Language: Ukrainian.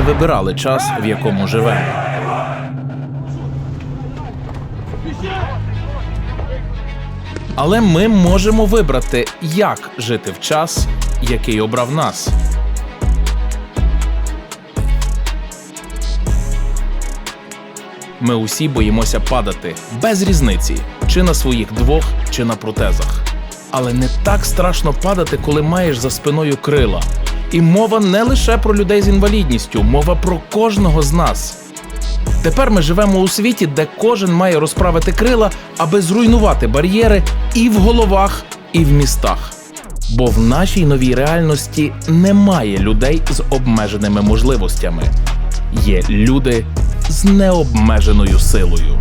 вибирали час, в якому живемо. Але ми можемо вибрати, як жити в час, який обрав нас. Ми усі боїмося падати без різниці, чи на своїх двох, чи на протезах. Але не так страшно падати, коли маєш за спиною крила. І мова не лише про людей з інвалідністю, мова про кожного з нас. Тепер ми живемо у світі, де кожен має розправити крила, аби зруйнувати бар'єри і в головах, і в містах. Бо в нашій новій реальності немає людей з обмеженими можливостями. Є люди з необмеженою силою.